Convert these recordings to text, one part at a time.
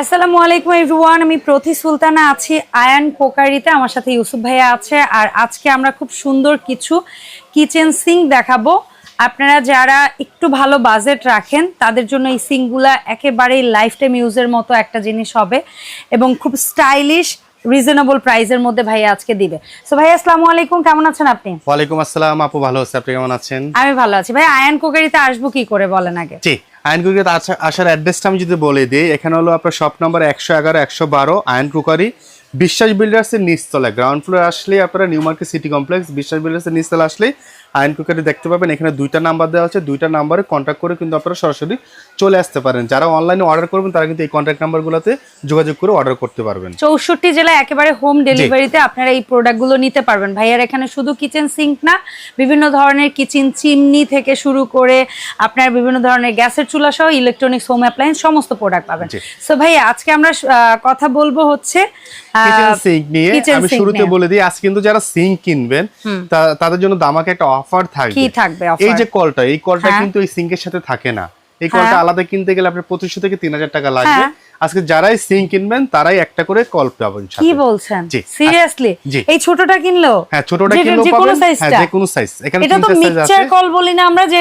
আসসালামু আলাইকুম এভরিওয়ান আমি প্রতি সুলতানা আছি আয়ান কোকারিতে। আমার সাথে ইউসুফ ভাইয়া আছে। আর আজকে আমরা খুব সুন্দর কিছু কিচেন সিঙ্ক দেখাবো। আপনারা যারা একটু ভালো বাজেট রাখেন তাদের জন্য এই সিঙ্কগুলা একেবারেই লাইফ টাইম ইউজের মতো একটা জিনিস হবে এবং খুব স্টাইলিশ রিজনেবল প্রাইসের মধ্যে ভাইয়া আজকে দিবে। সো ভাইয়া আসসালামু আলাইকুম। কেমন আছেন আপনি? ওয়ালাইকুম আসসালাম। আপু ভালো আছে। আপনি কেমন আছেন? আমি ভালো আছি। ভাই আয়ান কোকারিতে আসব কি করে বলেন আগে? জি। আইনকুকারিতে আসার অ্যাড্রেসটা আমি যদি বলে দিই, এখানে হলো আপনার শপ নম্বর একশো এগারো, একশো বারো আয়ন কুকারি, বিশ্বাস বিল্ডার্সের নিচতলায় গ্রাউন্ড ফ্লোর আসলে আপনারা নিউ মার্কেট সিটি কমপ্লেক্স বিশ্বাস বিল্ডার্সের নিচতলা আসলে আয়ন কুকারি দেখতে পাবেন। এখানে দুইটা নাম্বার দেওয়া আছে। দুইটা নাম্বারে কন্ট্যাক্ট করে কিন্তু আপনারা সরাসরি চলে আসতে পারেন। যারা অনলাইনে অর্ডার করবেন তারা কিন্তু এই কন্ট্যাক্ট নাম্বারগুলোতে যোগাযোগ করে অর্ডার করতে পারবেন। চৌষট্টি জেলায় একেবারে হোম ডেলিভারিতে আপনারা এই প্রোডাক্টগুলো নিতে পারবেন। ভাইয়ার এখানে শুধু কিচেন সিঙ্ক না বিভিন্ন ধরনের কিচেন চিমনি থেকে শুরু করে আপনার বিভিন্ন ধরনের গ্যাসের চুলা সহ ইলেকট্রনিক্স হোম অ্যাপ্লায়েন্স সমস্ত প্রোডাক্ট পাবেন। সো ভাইয়া আজকে আমরা কথা বলব হচ্ছে কিচেন সিঙ্ক নিয়ে আমি শুরুতে বলে দিই আজ কিন্তু যারা সিঙ্ক কিনবেন তাদের জন্য দামাকে একটা অফার থাকবে। কি থাকবে এই যে কলটা এই কলটা হ্যাঁ। কিন্তু এই সিঙ্কের সাথে থাকে না। এই কলটা হ্যাঁ। আলাদা কিনতে গেলে আপনার পঁচিশশো থেকে তিন হাজার টাকা লাগবে। হ্যাঁ। আজকে যারাই সিঙ্ক কিনবেন তারাই একটা করে কল পাবেন। কি বলছেন। সিরিয়াসলি এই ছোটটা কিনলো? হ্যাঁ ছোটটা যে- কিনলেও যে কোনো পাবেন। হ্যাঁ যে কোনো সাইজ এখানে এটা তো মিক্সচার কল বলি না আমরা যে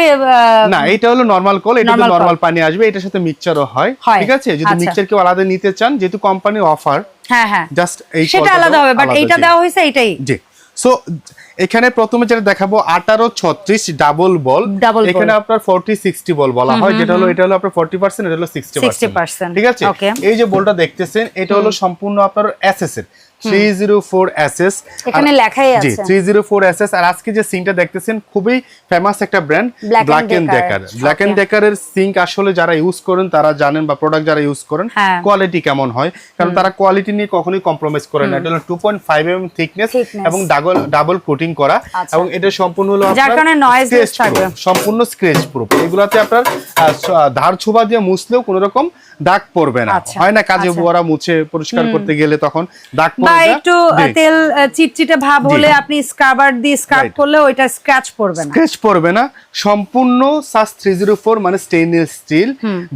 না এটা হলো নরমাল কল এটা Normal নরমাল পানি আসবে এটার সাথে মিক্সচারও হয়। ঠিক আছে? যদি আচ্ছা। মিক্সচার কেউ আলাদা নিতে চান যেহেতু কোম্পানি অফার হ্যাঁ হ্যাঁ। জাস্ট এই সেটা কলটা আলাদা হবে বাট এইটা দেওয়া হয়েছে এটাই জি। সো এখানে প্রথমে যেটা দেখাবো আঠারো ছত্রিশ ডাবল বল এখানে আপনার ফোরটি সিক্সটি বল বলা হয় যেটা হলো এটা হলো আপনার ফোরটি পার্সেন্ট এটা হলো সিক্সটি 60% ঠিক আছে? এই যে বলটা দেখতেছেন এটা হলো সম্পূর্ণ আপনার এর। এখানে লেখাই আছে। আর আজকে যে সিঙ্কটা দেখতেছেন খুবই ফেমাস একটা brand Black and Decker Black and. ডেকারের আসলে যারা ইউজ করেন তারা জানেন বা প্রোডাক্ট যারা ইউজ করেন হ্যাঁ। কোয়ালিটি কেমন হয়। কারণ তারা কোয়ালিটি নিয়ে কখনোই কম্প্রোমাইজ করে না। এটা হলো two point five M thickness এবং ডাবল ডাবল কোটিং করা আচ্ছা। এবং এটা সম্পূর্ণ হলো যার কারণে scratch থাকবে। সম্পূর্ণ স্ক্রেচ প্রুফ এগুলাতে আপনার ধার ছোবা দিয়ে মুছলেও কোনো রকম দাগ পড়বে না। আচ্ছা, হয় না কাজে আচ্ছা। বুয়ারা মুছে পরিষ্কার করতে গেলে তখন দাগ বা পড়ে একটু তেল চিটচিটে ভাব হলে আপনি স্ক্রাবার দিয়ে স্ক্রাব করলে ওইটা স্ক্র্যাচ পড়বে না। স্ক্রেচ পড়বে না। সম্পূর্ণ সাস থ্রি জিরো ফোর মানে স্টেইনলেস স্টিল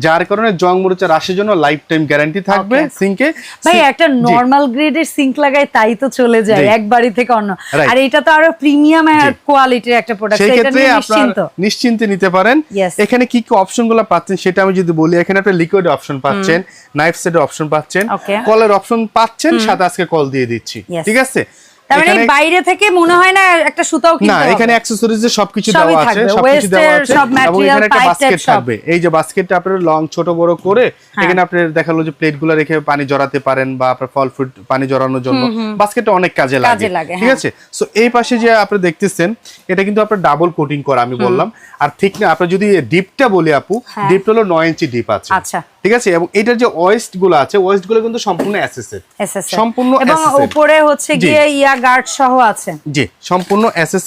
যার কারণে জং মরিচা রাশের জন্য লাইফ টাইম গ্যারান্টি থাকবে. সিঙ্কে ভাই একটা নর্মাল গ্রেডের সিঙ্ক লাগাই তাই তো চলে যায়। এক বাড়ি থেকে অন্য. আর এটা তো আরও প্রিমিয়াম। কোয়ালিটির একটা প্রোডাক্ট সেই ক্ষেত্রে আপনার নিশ্চিন্তে। নিতে পারেন। এখানে কি কি অপশনগুলো পাচ্ছেন সেটা আমি যদি বলি এখানে আপনি লিকুইড অপশন পাচ্ছেন নাইফ সেট অপশন পাচ্ছেন কলের অপশন পাচ্ছেন সাথে আজকে কল দিয়ে দিচ্ছি। ঠিক আছে? তার মানে বাইরে থেকে মনে হয় না একটা সুতাও না কিনতে হবে। এখানে অ্যাকসেসরিজ এর সবকিছু দেওয়া আছে সবকিছু দেওয়া আছে সব এবং material, এখানে একটা বাস্কেট থাকবে। এই যে বাস্কেটটা আপনার লং ছোট বড় করে এখানে আপনার দেখাল যে প্লেটগুলো রেখে পানি জড়াতে পারেন বা আপনার ফল ফ্রুট পানি জড়ানোর জন্য। বাস্কেটটা অনেক কাজে লাগে। ঠিক হ্যাঁ। আছে? সো এই পাশে যে আপনি দেখতেছেন এটা কিন্তু আপনার ডাবল কোটিং করা আমি বললাম। আর ঠিক না আপনার যদি ডিপটা বলি আপু হ্যাঁ। ডিপটা হলো নয় ইঞ্চি ডিপ আছে। আচ্ছা। ঠিক আছে? এবং এটার যে ওয়েস্টগুলো আছে ওয়েস্টগুলো কিন্তু সম্পূর্ণ অ্যাসেসের SSL সম্পূর্ণ এবং উপরে হচ্ছে গিয়ে ইয়া গার্ড সহ আছে। জি সম্পূর্ণ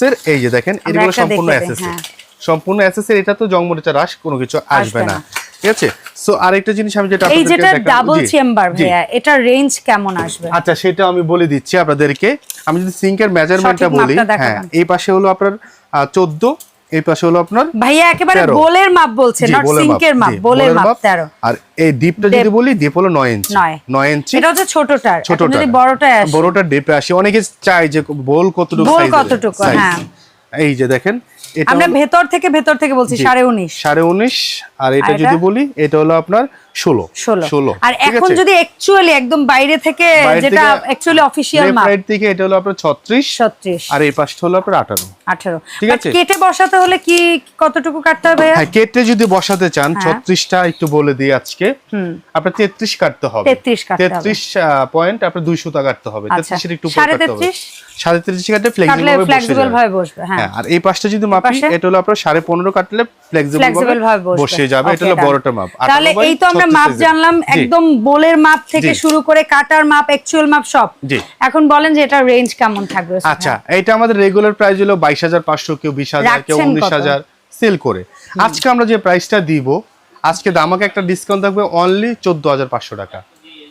এর এই যে দেখেন এগুলো সম্পূর্ণ হ্যাঁ। সম্পূর্ণ এর এটা তো জংমরিচা রাস কোনো কিছু আসবে না। ঠিক আছে? সো আরেকটা জিনিস আমি যেটা এই যেটা ডাবল চেম্বার ভাইয়া এটা রেঞ্জ কেমন আসবে? আচ্ছা সেটা আমি বলে দিচ্ছি আপনাদেরকে। আমি যদি সিঙ্কের মেজারমেন্টটা বলি হ্যাঁ এই পাশে হলো আপনার চোদ্দ এই পাশে হলো আপনার ভাইয়া একেবারে বোলের মাপ বলছে নট সিঙ্কের মাপ বোলের মাপ মাপ। 13 আর এই ডিপটা যদি বলি ডিপ হলো 9 ইঞ্চি নয়। নয় ইঞ্চি এটা হচ্ছে ছোটটার। ছোটটা যদি বড়টা আসে। বড়টা ডিপে আসে। অনেকে চায় যে বোল কতটুকু বোল কতটুকু। হ্যাঁ। এই যে দেখেন এটা আমরা ভেতর থেকে ভেতর থেকে বলছি জি, সাড়ে উনিশ। সাড়ে উনিশ। আর এটা? যদি বলি এটা হলো আপনার ষোলো। ষোলো। আর এখন যদি অ্যাকচুয়ালি একদম বাইরে থেকে যেটা অ্যাকচুয়ালি অফিসিয়াল মাপ right থেকে এটা হলো আপনার ছত্রিশ। ছত্রিশ। আর এই পাশটা হলো আপনার আঠারো। আঠারো। ঠিক আছে? কেটে বসাতে হলে কি কতটুকু কাটতে হবে? হ্যাঁ কেটে যদি বসাতে চান হ্যাঁ। ছত্রিশটা একটু বলে দিই আজকে। আপনার তেত্রিশ কাটতে হবে। 33 কাটতে হবে। তেত্রিশ পয়েন্ট আপনার দুই সুতা কাটতে হবে। আচ্ছা। তেত্রিশের একটু উপর কাটতে হবে। 33? কাটলে কাটলে ফ্লেক্সিবল ফ্লেক্সিবল ভাবে বসবে হ্যাঁ। হ্যাঁ আর এই পাশটা যদি মাপি? এটা হলো আপনার সাড়ে পনেরো কাটলে ফ্লেক্সিবল ফ্লেক্সিবল ভাবে বসে যাবে। এটা হলো. বড়টা মাপ। তাহলে এই তো 36 মাপ জানলাম একদম বোলের মাপ থেকে শুরু করে কাটার মাপ অ্যাকচুয়াল মাপ সব। এখন বলেন যে এটা রেঞ্জ কেমন থাকবে আচ্ছা এটা আমাদের রেগুলার প্রাইস হলো বাইশ হাজার পাঁচশো কেউ বিশ হাজার কেউ রাখছেন উনিশ কত? হাজার সেল করে। আজকে আমরা যে প্রাইসটা দিব আজকে দামাকে একটা ডিসকাউন্ট থাকবে অনলি চোদ্দ হাজার পাঁচশো টাকা।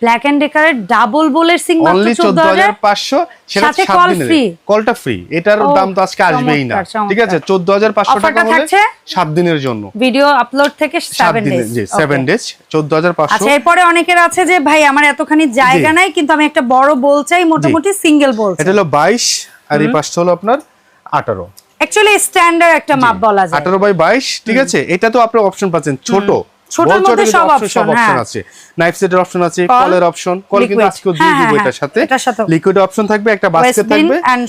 ব্ল্যাক এন্ড ডেকারের ডাবল বোলের সিং মাত্র অনলি চোদ্দ চোদ্দ হাজার হাজার পাঁচশো সেটা সাথে সাত call দিনের। free। কলটা ফ্রি এটার দাম তো আজকে আসবেই না। ঠিক আছে? চমৎকার। চোদ্দ হাজার পাঁচশো Offer টাকা হলে থাকছে? সাত দিনের জন্য। ভিডিও আপলোড থেকে সাত সেভেন দিনের ডেজ জি সেভেন ডেজ চোদ্দ হাজার পাঁচশো। আচ্ছা এরপরে অনেকের আছে যে ভাই আমার এতখানি জায়গা নাই কিন্তু আমি একটা বড় বোল চাই মোটামুটি সিঙ্গেল বোল এটা হলো বাইশ আর এই পাঁচটা হলো আপনার আঠারো। অ্যাকচুয়ালি স্ট্যান্ডার্ড একটা মাপ বলা যায়। আঠারো বাই বাইশ ঠিক আছে? এটা তো আপনি অপশন পাচ্ছেন ছোট। ছোটর মধ্যে সব অপশন হ্যাঁ। আছে নাইফ সেটের অপশন আছে কলের অপশন কল কিন্তু liquid। দিয়ে হ্যাঁ, দিব হ্যাঁ, এটার সাথে লিকুইড অপশন থাকবে একটা বাস্কেট থাকবে and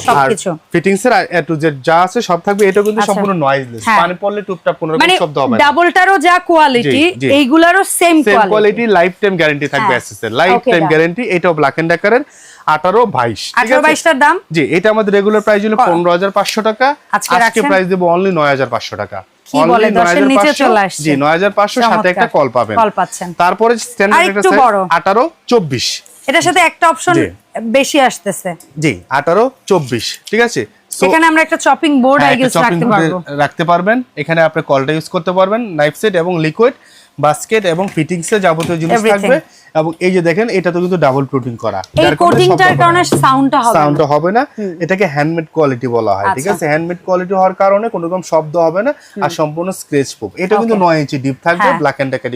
ফিটিংস এর এ টু জেড যা আছে সব থাকবে এটা কিন্তু। সম্পূর্ণ নয়েজলেস। পানি পড়লে টুপটাপ কোনো রকম শব্দ হবে না ডাবলটারও যা quality. এইগুলারও same quality quality life time guarantee থাকবে লাইফ টাইম. গ্যারান্টি এটাও ব্ল্যাক এন্ড ডেকারের দাম জি এটা আমাদের রেগুলার প্রাইস হলো কত? পনেরো হাজার পাঁচশো টাকা আজকে প্রাইস দেবো অনলি নয় হাজার পাঁচশো টাকা কি Only বলে, দশের নিচে চলে আসছে। জি নয় হাজার পাঁচশো সাথে একটা কল পাবেন। কল পাচ্ছেন। তারপরে স্ট্যান্ডার্ড এটার সাথে একটা অপশন বেশি আসতেছে। জি আঠারো চব্বিশ ঠিক আছে? এখানে আমরা একটা চপিং বোর্ড হ্যাঁ, আই গেস রাখতে পারব। রাখতে পারবেন। এখানে আপনি কলটা ইউজ করতে পারবেন নাইফ সেট এবং লিকুইড বাস্কেট এবং ফিটিংস যাবতীয় জিনিস থাকবে। এবং এই যে দেখেন এটা তো কিন্তু ডাবল প্রোটিন করা। এই কোটিংটার কারণে সাউন্ডটা হবে না। সাউন্ডটা হবে না। এটাকে হ্যান্ডমেড কোয়ালিটি বলা হয় ঠিক আচ্ছা। আছে? হ্যান্ডমেড কোয়ালিটি হওয়ার কারণে কোনো রকম শব্দ হবে না আর সম্পূর্ণ স্ক্রেচ প্রুফ এটা কিন্তু Okay. নয় ইঞ্চি ডিপ থাকবে। Black and Decker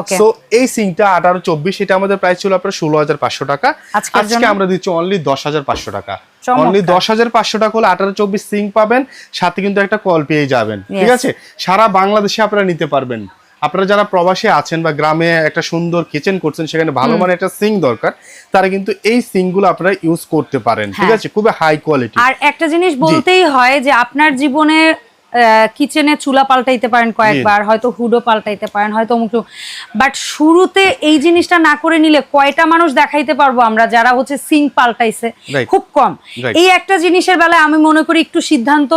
Okay. So এই সিংটা আঠারো চব্বিশ এটা আমাদের প্রাইস ছিল আপনার ষোলো হাজার পাঁচশো টাকা। আজকে আমরা দিচ্ছি অনলি দশ হাজার পাঁচশো টাকা। অনলি দশ হাজার পাঁচশো টাকা হলে আঠারো চব্বিশ সিং পাবেন সাথে কিন্তু একটা কল পেয়ে যাবেন ঠিক আছে? সারা বাংলাদেশে আপনারা নিতে পারবেন। আপনারা যারা প্রবাসী আছেন বা গ্রামে একটা সুন্দর কিচেন করছেন সেখানে ভালো মানের একটা সিং দরকার তারা কিন্তু এই সিংগুলো আপনারা ইউজ করতে পারেন ঠিক হ্যাঁ। আছে? খুবই হাই কোয়ালিটি আর একটা জিনিস বলতেই হয় যে আপনার জীবনে কিচেনে চুলা পাল্টাইতে পারেন কয়েকবার হয়তো হুডো পাল্টাইতে পারেন হয়তো অমুক বাট শুরুতে এই জিনিসটা না করে নিলে কয়টা মানুষ দেখাইতে পারব আমরা যারা হচ্ছে সিঙ্ক পাল্টাইছে? খুব কম। এই একটা জিনিসের বেলায় আমি মনে করি একটু সিদ্ধান্ত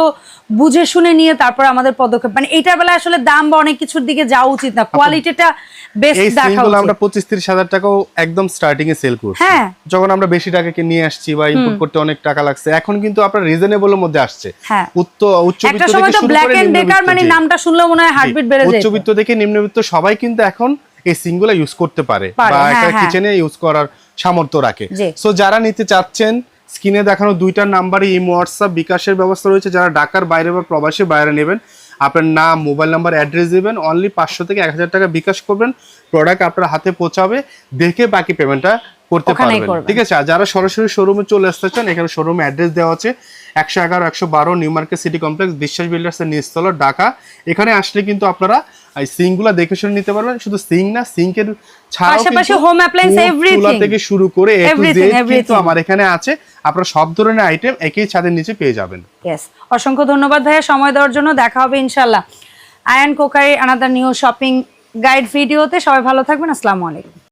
বুঝে শুনে নিয়ে তারপর আমাদের পদক্ষেপ। মানে এইটার বেলায় আসলে দাম বা অনেক কিছুর দিকে যাওয়া উচিত না। কোয়ালিটিটা বেস্ট দেখা আমরা উচিত। পঁচিশ তিরিশ হাজার টাকাও একদম স্টার্টিং এ সেল করছি। হ্যাঁ। যখন আমরা বেশি টাকাকে নিয়ে আসছি বা ইম্পোর্ট করতে অনেক টাকা লাগছে এখন কিন্তু আপনার রিজনেবল এর মধ্যে আসছে। উচ্চ একটা সময় তো শুরু ব্ল্যাক এন্ড ডেকার মানে নামটা শুনলে মনে হয় হার্টবিট বেড়ে যায় উচ্চবিত্ত থেকে নিম্নবিত্ত সবাই কিন্তু এখন এই সিংগুলো ইউজ করতে পারে বা হ্যাঁ, একটা হ্যাঁ। কিচেনে ইউজ করার সামর্থ্য রাখে। সো যারা নিতে চাচ্ছেন স্ক্রিনে দেখানো দুইটা নাম্বারে ইমো হোয়াটসঅ্যাপ বিকাশের ব্যবস্থা রয়েছে। যারা ঢাকার বাইরে বা প্রবাসী বাইরে নেবেন আপনার নাম মোবাইল নাম্বার অ্যাড্রেস দিবেন অনলি পাঁচশো থেকে এক হাজার টাকা বিকাশ করবেন। প্রোডাক্ট আপনার হাতে পৌঁছাবে দেখে বাকি পেমেন্টটা করতে পারবেন। ঠিক আছে? আর যারা সরাসরি শোরুমে চলে আসতে চান এখানে শোরুমে অ্যাড্রেস দেওয়া আছে। একশো এগারো একশো বারো New Market City Complex Biswas Builders এর নিচতলা ঢাকা। এখানে আসলে কিন্তু আপনারা এই সিংগুলা দেখে শুনে নিতে পারবেন। শুধু সিং না সিঙ্কের ছাড়াও পাশাপাশি everything. চুলা থেকে শুরু করে কিন্তু আমার এখানে আছে। আপনারা সব ধরনের আইটেম একই ছাদের নিচে পেয়ে যাবেন। অসংখ্য ধন্যবাদ ভাইয়া। সময় দেওয়ার জন্য দেখা হবে ইনশাল্লাহ Ayan cookery another new shopping guide ভিডিওতে। সবাই ভালো থাকবেন। আসসালামু আলাইকুম।